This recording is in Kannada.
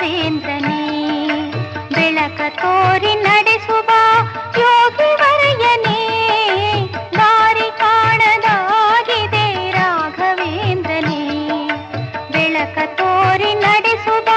ಯೋಗೇಂದ್ರನೇ ಬೆಳಕ ತೋರಿ ನಡೆಸುವ ಯೋಗಿ ವರಯನೇ ದಾರಿ ಕಾಣದಾಗಿದೆ ರಾಘವೇಂದ್ರನೇ ಬೆಳಕ ತೋರಿ ನಡೆಸುವ